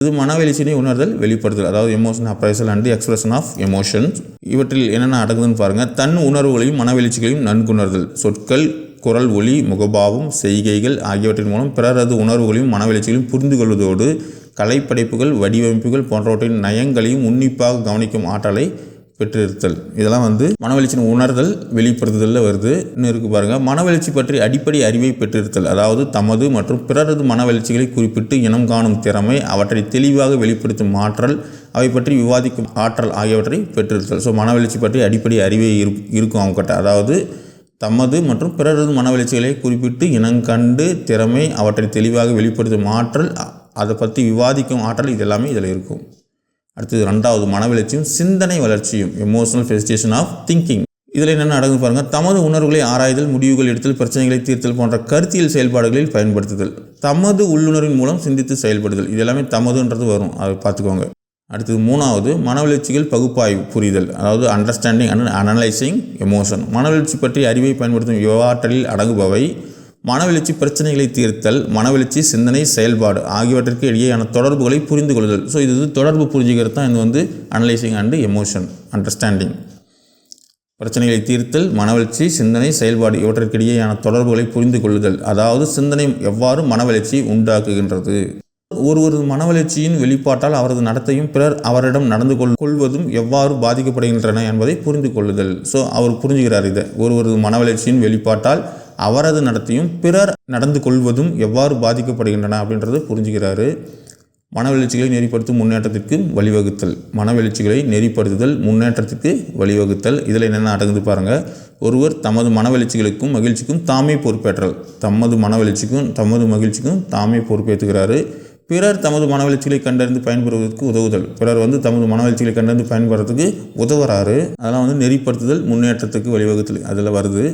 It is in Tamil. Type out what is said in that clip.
இது மனவெளிச்சினை உணர்தல் வெளிப்படுத்தல் அதாவது emotion appraisal and expression of emotions இவற்றில் என்னென்ன அடங்குதுன்னு பாருங்கள் தன் உணர்வுகளையும் மனவெளிச்சிகளையும் நன்குணர்தல். சொற்கள் குரல் ஒளி முகபாவம் செய்கைகள் ஆகியவற்றின் மூலம் பிறரது உணர்வுகளையும் மனவெளிச்சிகளையும் புரிந்து கொள்வதோடு கலைப்படைப்புகள் வடிவமைப்புகள் போன்றவற்றின் நயங்களையும் உன்னிப்பாக கவனிக்கும் ஆற்றலை பெற்றிருத்தல். இதெல்லாம் வந்து மனவெளிச்சின் உணர்தல் வெளிப்படுத்துதலில் வருது. இன்னும் இருக்கு பாருங்க. மனவெளிச்சி பற்றி அடிப்படை அறிவை பெற்றிருத்தல். அதாவது தமது மற்றும் பிறரது மனவெளிச்சிகளை குறிப்பிட்டு இனம் காணும் திறமை அவற்றை தெளிவாக வெளிப்படுத்தும் ஆற்றல் அவை பற்றி விவாதிக்கும் ஆற்றல் ஆகியவற்றை பெற்றிருத்தல். ஸோ மனவெளிச்சி பற்றி அடிப்படை அறிவை இரு இருக்கும் அவங்ககிட்ட அதாவது தமது மற்றும் பிறரது மனவெளிச்சிகளை குறிப்பிட்டு இனங்கண்டு திறமை அவற்றை தெளிவாக வெளிப்படுத்தும் ஆற்றல் அதை பற்றி விவாதிக்கும் ஆற்றல் இது எல்லாமே இதில் இருக்கும். அடுத்தது ரெண்டாவது மனவெளிச்சியும் சிந்தனை வளர்ச்சியும் எமோஷனல் ஃபெசிடேஷன் ஆஃப் திங்கிங் இதில் என்னென்ன அடங்கு பாருங்கள் தமது உணர்வுகளை ஆராய்தல் முடிவுகள் எடுத்தல் பிரச்சனைகளை தீர்த்தல் போன்ற கருத்தியல் செயல்பாடுகளில் பயன்படுத்துதல். தமது உள்ளுணர்வின் மூலம் சிந்தித்து செயல்படுதல். இது எல்லாமே தமதுன்றது வரும். அதை பார்த்துக்கோங்க. அடுத்தது மூணாவது மனவளர்ச்சிகள் பகுப்பாய்வு புரிதல். அதாவது அண்டர்ஸ்டாண்டிங் அண்ட் அனலைசிங் எமோஷன் மனவளர்ச்சி பற்றி அறிவை பயன்படுத்தும் விவாற்றலில் அடங்குபவை மனவெழுச்சி பிரச்சனைகளை தீர்த்தல் மனவெழுச்சி சிந்தனை செயல்பாடு ஆகியவற்றிற்கு இடையேயான தொடர்புகளை புரிந்து கொள்ளுதல் ஸோ இது தொடர்பு புரிஞ்சுக்கிறது தான் இது வந்து அனலைசிங் அண்டு எமோஷன் அண்டர்ஸ்டாண்டிங் பிரச்சனைகளை தீர்த்தல் மனவளர்ச்சி சிந்தனை செயல்பாடு இவற்றிற்கிடையேயான தொடர்புகளை புரிந்து கொள்ளுதல் அதாவது சிந்தனை எவ்வாறு மனவளர்ச்சியை உண்டாக்குகின்றது? ஒருவர் மனவளர்ச்சியின் வெளிப்பாட்டால் அவரது நடத்தையும் பிறர் அவரிடம் நடந்து கொள் கொள்வதும் எவ்வாறு பாதிக்கப்படுகின்றன என்பதை புரிந்து கொள்ளுதல் ஸோ அவர் புரிஞ்சுக்கிறார் இதை. ஒருவரது மனவளர்ச்சியின் வெளிப்பாட்டால் அவரது நடத்தையும் பிறர் நடந்து கொள்வதும் எவ்வாறு பாதிக்கப்படுகின்றன அப்படின்றத புரிஞ்சுக்கிறாரு. மனவெழுச்சிகளை நெறிப்படுத்தும் முன்னேற்றத்திற்கு வழிவகுத்தல். மனவெழுச்சிகளை நெறிப்படுத்துதல் முன்னேற்றத்திற்கு வழிவகுத்தல். இதில் என்னென்ன அடங்குது பாருங்கள் ஒருவர் தமது மனவெழுச்சிகளுக்கும் மகிழ்ச்சிக்கும் தாமே பொறுப்பேற்றல். தமது மனவெழுச்சிக்கும் தமது மகிழ்ச்சிக்கும் தாமே பொறுப்பேற்றுகிறாரு. பிறர் தமது மனவெழுச்சிகளை கண்டறிந்து பயன்பெறுவதற்கு உதவுதல். பிறர் வந்து தமது மனவெழுச்சிகளை கண்டறிந்து பயன்படுறதுக்கு உதவுறாரு. அதெல்லாம் வந்து நெறிப்படுத்துதல் முன்னேற்றத்துக்கு வழிவகுத்தல். அதில் வருது